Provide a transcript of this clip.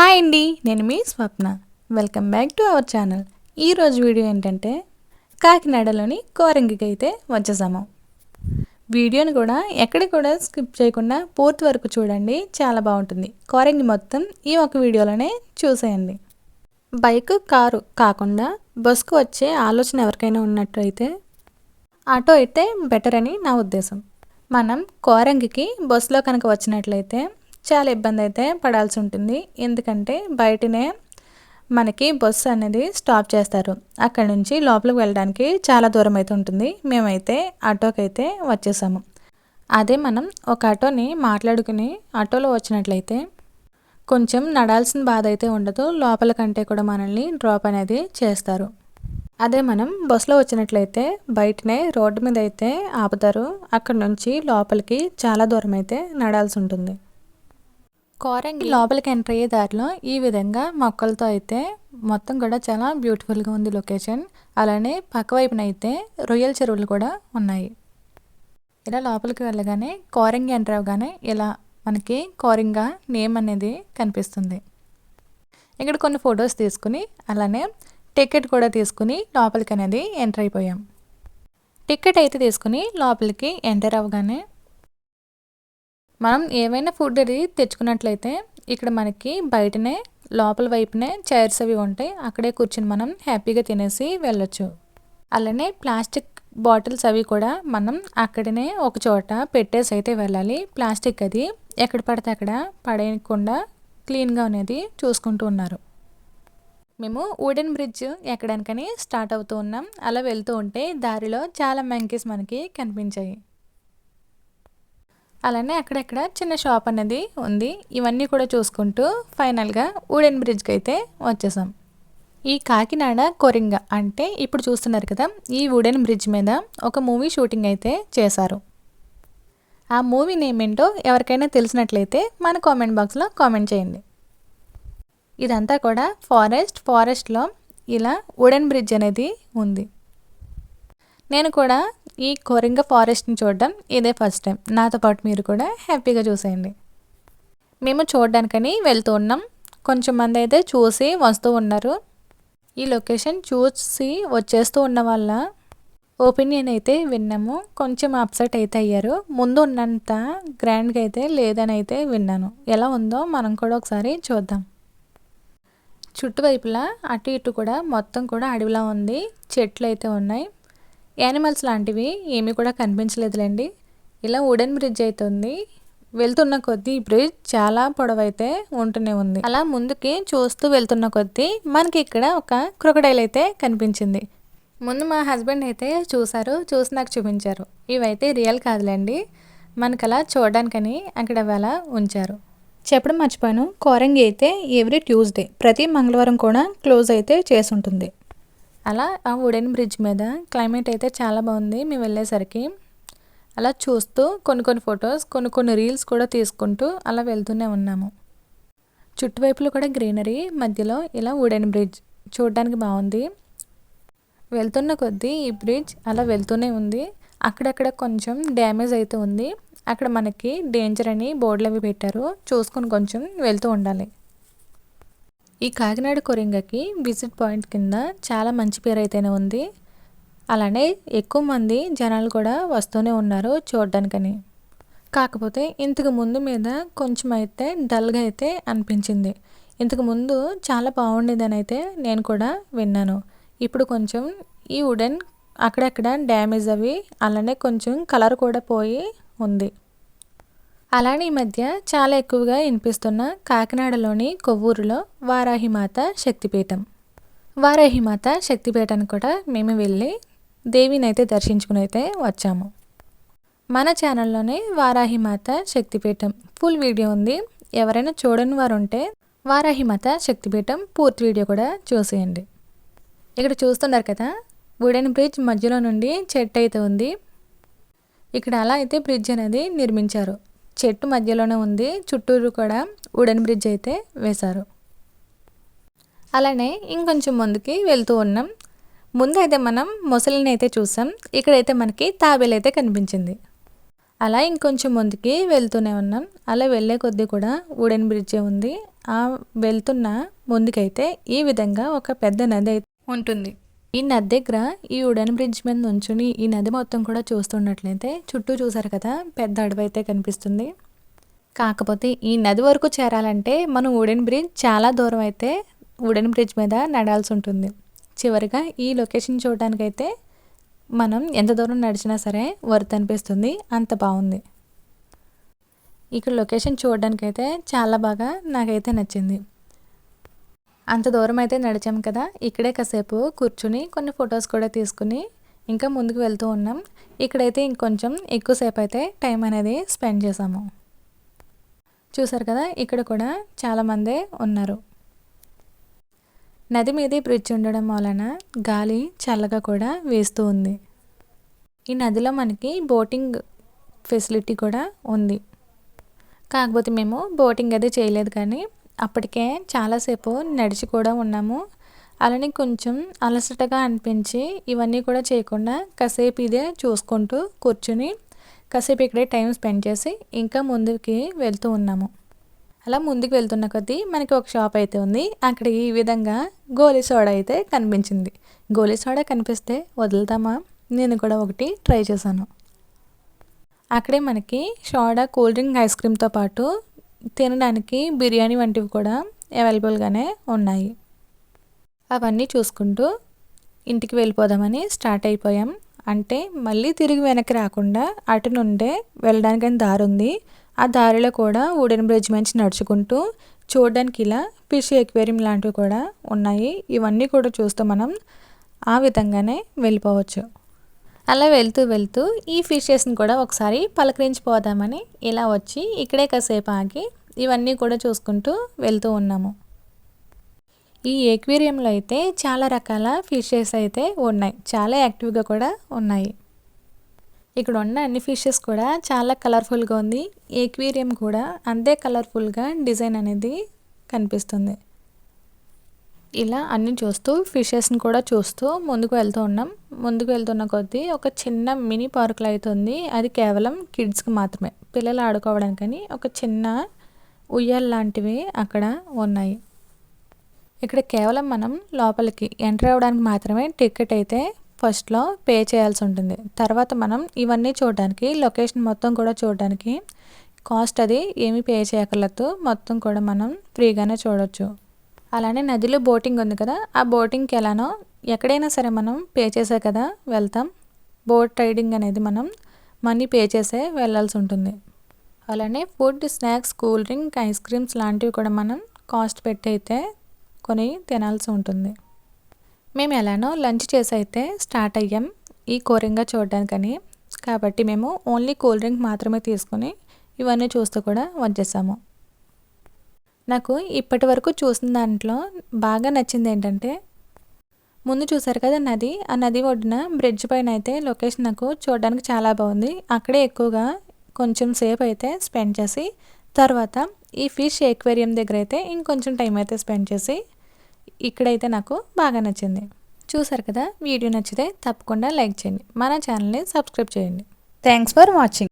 Hi అండి నేను మీ Swapna. Welcome back to our channel ఈరోజు వీడియో ఏంటంటే కాకినాడలోని కోరంగికి అయితే వచ్చేసాము. వీడియోని కూడా ఎక్కడ కూడా స్కిప్ చేయకుండా పూర్తి వరకు చూడండి చాలా బాగుంటుంది. కోరంగి మొత్తం ఈ ఒక వీడియోలోనే చూసేయండి. బైక్ కారు కాకుండా బస్కు వచ్చే ఆలోచన ఎవరికైనా ఉన్నట్టయితే ఆటో అయితే బెటర్ అని నా ఉద్దేశం. మనం కోరంగికి బస్సులో కనుక వచ్చినట్లయితే చాలా ఇబ్బంది అయితే పడాల్సి ఉంటుంది. ఎందుకంటే బయటనే మనకి బస్సు అనేది స్టాప్ చేస్తారు. అక్కడ నుంచి లోపలికి వెళ్ళడానికి చాలా దూరం అయితే ఉంటుంది. మేమైతే ఆటోకి అయితే వచ్చేసాము. అదే మనం ఒక ఆటోని మాట్లాడుకుని ఆటోలో వచ్చినట్లయితే కొంచెం నడాల్సిన బాధ అయితే ఉండదు. లోపల కంటే కూడా మనల్ని డ్రాప్ అనేది చేస్తారు. అదే మనం బస్సులో వచ్చినట్లయితే బయటనే రోడ్డు మీద అయితే ఆపుతారు. అక్కడ నుంచి లోపలికి చాలా దూరం అయితే నడాల్సి ఉంటుంది. కోరంగి లోపలికి ఎంటర్ అయ్యే దారిలో ఈ విధంగా మొక్కలతో అయితే మొత్తం కూడా చాలా బ్యూటిఫుల్గా ఉంది లొకేషన్. అలానే పక్క వైపున అయితే రొయ్యల చెరువులు కూడా ఉన్నాయి. ఇలా లోపలికి వెళ్ళగానే కోరంగి ఎంటర్ అవగానే ఇలా మనకి కోరింగా నేమ్ అనేది కనిపిస్తుంది. ఇక్కడ కొన్ని ఫొటోస్ తీసుకుని అలానే టికెట్ కూడా తీసుకుని లోపలికి అనేది ఎంటర్ అయిపోయాం. టికెట్ అయితే తీసుకుని లోపలికి ఎంటర్ అవ్వగానే మనం ఏమైనా ఫుడ్ అది తెచ్చుకున్నట్లయితే ఇక్కడ మనకి బయటనే లోపల వైపునే చైర్స్ అవి ఉంటాయి. అక్కడే కూర్చుని మనం హ్యాపీగా తినేసి వెళ్ళొచ్చు. అలానే ప్లాస్టిక్ బాటిల్స్ అవి కూడా మనం అక్కడనే ఒక చోట పెట్టేసి అయితే వెళ్ళాలి. ప్లాస్టిక్ అది ఎక్కడ పడితే అక్కడ పడేయకుండా క్లీన్గా అనేది చూసుకుంటూ ఉన్నారు. మేము వుడెన్ బ్రిడ్జ్ ఎక్కడానికని స్టార్ట్ అవుతూ ఉన్నాం. అలా వెళ్తూ ఉంటే దారిలో చాలా మంకీస్ మనకి కనిపించాయి. అలానే అక్కడక్కడ చిన్న షాప్ అనేది ఉంది. ఇవన్నీ కూడా చూసుకుంటూ ఫైనల్గా వుడెన్ బ్రిడ్జ్కి అయితే వచ్చేసాం. ఈ కాకినాడ కొరింగ అంటే ఇప్పుడు చూస్తున్నారు కదా ఈ వుడెన్ బ్రిడ్జ్ మీద ఒక మూవీ షూటింగ్ అయితే చేశారు. ఆ మూవీ నేమ్ ఏంటో ఎవరికైనా తెలిసినట్లయితే మన కామెంట్ బాక్స్లో కామెంట్ చేయండి. ఇదంతా కూడా ఫారెస్ట్ ఫారెస్ట్లో ఇలా వుడెన్ బ్రిడ్జ్ అనేది ఉంది. నేను కూడా ఈ కొరింగ ఫారెస్ట్ని చూడడం ఇదే ఫస్ట్ టైం. నాతో పాటు మీరు కూడా హ్యాపీగా చూసేయండి. మేము చూడడానికని వెళ్తూ ఉన్నాం. కొంచెం మంది అయితే చూసి వస్తూ ఉన్నారు. ఈ లొకేషన్ చూసి వచ్చేస్తూ ఉన్న వాళ్ళ ఒపీనియన్ అయితే విన్నాము. కొంచెం అప్సెట్ అయితే అయ్యారు. ముందు ఉన్నంత గ్రాండ్గా అయితే లేదని అయితే విన్నాను. ఎలా ఉందో మనం కూడా ఒకసారి చూద్దాం. చుట్టువైపులా అటు ఇటు కూడా మొత్తం కూడా అడవిలా ఉంది. చెట్లు అయితే ఉన్నాయి. యానిమల్స్ లాంటివి ఏమీ కూడా కనిపించలేదులేండి. ఇలా వుడెన్ బ్రిడ్జ్ అయితే ఉంది వెళ్తున్న కొద్దీ ఈ బ్రిడ్జ్ చాలా పొడవైతే ఉంటూనే ఉంది. అలా ముందుకి చూస్తూ వెళ్తున్న కొద్దీ మనకి ఇక్కడ ఒక క్రొకడైల్ అయితే కనిపించింది. ముందు మా హస్బెండ్ అయితే చూశారు చూసి నాకు చూపించారు. ఇవైతే రియల్ కాదులేండి. మనకు అలా చూడడానికని అక్కడ అలా ఉంచారు. చెప్పడం మర్చిపోయాను. కోరంగి అయితే ఎవ్రీ ట్యూస్డే ప్రతి మంగళవారం కూడా క్లోజ్ అయితే చేసి ఉంటుంది అలా ఆ వుడెన్ బ్రిడ్జ్ మీద క్లైమేట్ అయితే చాలా బాగుంది. మేము వెళ్ళేసరికి అలా చూస్తూ కొన్ని కొన్ని ఫొటోస్ కొన్ని కొన్ని రీల్స్ కూడా తీసుకుంటూ అలా వెళ్తూనే ఉన్నాము. చుట్టువైపులు కూడా గ్రీనరీ మధ్యలో ఇలా వుడెన్ బ్రిడ్జ్ చూడడానికి బాగుంది. వెళ్తున్న కొద్దీ ఈ బ్రిడ్జ్ అలా వెళ్తూనే ఉంది. అక్కడక్కడ కొంచెం డ్యామేజ్ అయితే ఉంది. అక్కడ మనకి డేంజర్ అని బోర్డులు అవి పెట్టారు. చూసుకొని కొంచెం వెళ్తూ ఉండాలి. ఈ కాకినాడ కొరింగకి విజిట్ పాయింట్ కింద చాలా మంచి పేరు అయితేనే ఉంది. అలానే ఎక్కువ మంది జనాలు కూడా వస్తూనే ఉన్నారు చూడడానికని. కాకపోతే ఇంతకు ముందు మీద కొంచెం అయితే డల్గా అయితే అనిపించింది. ఇంతకు ముందు చాలా బాగుండేదని అయితే నేను కూడా విన్నాను. ఇప్పుడు కొంచెం ఈ వుడెన్ అక్కడక్కడ డ్యామేజ్ అవి అలానే కొంచెం కలర్ కూడా పోయి ఉంది. అలానే ఈ మధ్య చాలా ఎక్కువగా వినిపిస్తున్న కాకినాడలోని కొవ్వూరులో వారాహిమాత శక్తిపీఠం. వారాహిమాత శక్తిపీఠాన్ని కూడా మేము వెళ్ళి దేవిని అయితే దర్శించుకుని అయితే వచ్చాము. మన ఛానల్లోనే వారాహిమాత శక్తిపీఠం ఫుల్ వీడియో ఉంది. ఎవరైనా చూడని వారు ఉంటే వారాహిమాత శక్తిపీఠం పూర్తి వీడియో కూడా చూసేయండి. ఇక్కడ చూస్తున్నారు కదా వుడెన్ బ్రిడ్జ్ మధ్యలో నుండి చెట్టు అయితే ఉంది. ఇక్కడ అలా అయితే బ్రిడ్జ్ అనేది నిర్మించారు. చెట్టు మధ్యలోనే ఉంది. చుట్టూరు కూడా వుడెన్ బ్రిడ్జ్ అయితే వేశారు. అలానే ఇంకొంచెం ముందుకి వెళ్తూ ఉన్నాం. ముందు అయితే మనం మొసలిని అయితే చూసాం. ఇక్కడైతే మనకి తాబేలు అయితే కనిపించింది. అలా ఇంకొంచెం ముందుకి వెళ్తూనే ఉన్నాం. అలా వెళ్ళే కొద్దీ కూడా వుడెన్ బ్రిడ్జే ఉంది. ఆ వెళ్తున్న ముందుకైతే ఈ విధంగా ఒక పెద్ద నది అయితే ఉంటుంది. ఈ నది దగ్గర ఈ ఉడన్ బ్రిడ్జ్ మీద నుంచుని ఈ నది మొత్తం కూడా చూస్తున్నట్లయితే చుట్టూ చూసారు కదా పెద్ద అడవి అయితే కనిపిస్తుంది. కాకపోతే ఈ నది వరకు చేరాలంటే మనం ఉడెన్ బ్రిడ్జ్ చాలా దూరం అయితే ఉడెన్ బ్రిడ్జ్ మీద నడాల్సి ఉంటుంది. చివరిగా ఈ లొకేషన్ చూడడానికైతే మనం ఎంత దూరం నడిచినా సరే వర్త్ అనిపిస్తుంది. అంత బాగుంది. ఇక్కడ లొకేషన్ చూడడానికైతే చాలా బాగా నాకైతే నచ్చింది. అంత దూరం అయితే నడిచాం కదా. ఇక్కడే కాసేపు కూర్చుని కొన్ని ఫొటోస్ కూడా తీసుకుని ఇంకా ముందుకు వెళ్తూ ఉన్నాం. ఇక్కడైతే ఇంకొంచెం ఎక్కువసేపు అయితే టైం అనేది స్పెండ్ చేసాము చూసారు కదా ఇక్కడ కూడా చాలామందే ఉన్నారు. నది మీద బ్రిడ్జ్ ఉండడం వలన గాలి చల్లగా కూడా వేస్తూ ఉంది. ఈ నదిలో మనకి బోటింగ్ ఫెసిలిటీ కూడా ఉంది. కాకపోతే మేము బోటింగ్ అది చేయలేదు కానీ అప్పటికే చాలాసేపు నడిచి కూడా ఉన్నాము. అలానే కొంచెం అలసటగా అనిపించి ఇవన్నీ కూడా చేయకుండా కాసేపు ఇదే చూసుకుంటూ కూర్చుని కాసేపు ఇక్కడే టైం స్పెండ్ చేసి ఇంకా ముందుకి వెళ్తూ ఉన్నాము. అలా ముందుకు వెళ్తున్న కొద్దీ మనకి ఒక షాప్ అయితే ఉంది. అక్కడ ఈ విధంగా గోలీ సోడా అయితే కనిపించింది. గోలీ సోడా కనిపిస్తే వదులుతామా? నేను కూడా ఒకటి ట్రై చేశాను. అక్కడే మనకి సోడా కూల్ డ్రింక్ ఐస్ క్రీమ్తో పాటు తినడానికి బిర్యానీ వంటివి కూడా అవైలబుల్గానే ఉన్నాయి. అవన్నీ చూసుకుంటూ ఇంటికి వెళ్ళిపోదామని స్టార్ట్ అయిపోయాం. అంటే మళ్ళీ తిరిగి వెనక్కి రాకుండా అటు నుండే వెళ్ళడానికి దారి ఉంది. ఆ దారిలో కూడా వుడెన్ బ్రిడ్జ్ మంచి నడుచుకుంటూ చూడడానికి ఇలా ఫిష్ ఎక్వేరియం లాంటివి కూడా ఉన్నాయి. ఇవన్నీ కూడా చూస్తూ మనం ఆ విధంగానే వెళ్ళిపోవచ్చు. అలా వెళ్తూ వెళ్తూ ఈ ఫిషెస్ని కూడా ఒకసారి పలకరించిపోదామని ఇలా వచ్చి ఇక్కడే కాసేపు ఆగి ఇవన్నీ కూడా చూసుకుంటూ వెళ్తూ ఉన్నాము. ఈ ఏక్వేరియంలో అయితే చాలా రకాల ఫిషెస్ అయితే ఉన్నాయి. చాలా యాక్టివ్గా కూడా ఉన్నాయి. ఇక్కడ ఉన్న అన్ని ఫిషెస్ కూడా చాలా కలర్ఫుల్గా ఉంది. ఏక్వేరియం కూడా అంతే కలర్ఫుల్గా డిజైన్ అనేది కనిపిస్తుంది. ఇలా అన్నీ చూస్తూ ఫిషెస్ని కూడా చూస్తూ ముందుకు వెళ్తూ ఉన్నాం. ముందుకు వెళ్తున్న కొద్దీ ఒక చిన్న మినీ పార్కులు అవుతుంది అది కేవలం కిడ్స్కి మాత్రమే. పిల్లలు ఆడుకోవడానికని ఒక చిన్న ఉయ్యాల లాంటివి అక్కడ ఉన్నాయి. ఇక్కడ కేవలం మనం లోపలికి ఎంటర్ అవ్వడానికి మాత్రమే టికెట్ అయితే ఫస్ట్లో పే చేయాల్సి ఉంటుంది. తర్వాత మనం ఇవన్నీ చూడడానికి లొకేషన్ మొత్తం కూడా చూడడానికి కాస్ట్ అది ఏమీ పే చేయకర్లేదు మొత్తం కూడా మనం ఫ్రీగానే చూడవచ్చు అలానే నదిలో బోటింగ్ ఉంది కదా ఆ బోటింగ్కి ఎలానో ఎక్కడైనా సరే మనం పే చేసే కదా వెళ్తాం. బోట్ రైడింగ్ అనేది మనం మనీ పే చేసే వెళ్ళాల్సి ఉంటుంది. అలానే food snacks cool drink ice creams లాంటివి కూడా మనం కాస్ట్ పెట్టి అయితే కొని తినాల్సి ఉంటుంది. మేము ఎలానో లంచ్ చేసి అయితే స్టార్ట్ అయ్యాం ఈ కోరింగా చూడడానికని. కాబట్టి మేము ఓన్లీ కూల్ డ్రింక్ మాత్రమే తీసుకుని ఇవన్నీ చూస్తూ కూడా వచ్చేసాము. నాకు ఇప్పటి వరకు చూసిన దాంట్లో బాగా నచ్చింది ఏంటంటే ముందు చూసారు కదా నది ఆ నది ఒడ్డున బ్రిడ్జ్ పైన అయితే లొకేషన్ నాకు చూడడానికి చాలా బాగుంది. అక్కడే ఎక్కువగా కొంచెం సేపు అయితే స్పెండ్ చేసి తర్వాత ఈ ఫిష్ ఎక్వేరియం దగ్గర అయితే ఇంకొంచెం టైం అయితే స్పెండ్ చేసి ఇక్కడైతే నాకు బాగా నచ్చింది. చూసారు కదా వీడియో నచ్చితే తప్పకుండా లైక్ చేయండి. మన ఛానల్ని సబ్స్క్రైబ్ చేయండి. Thanks for watching.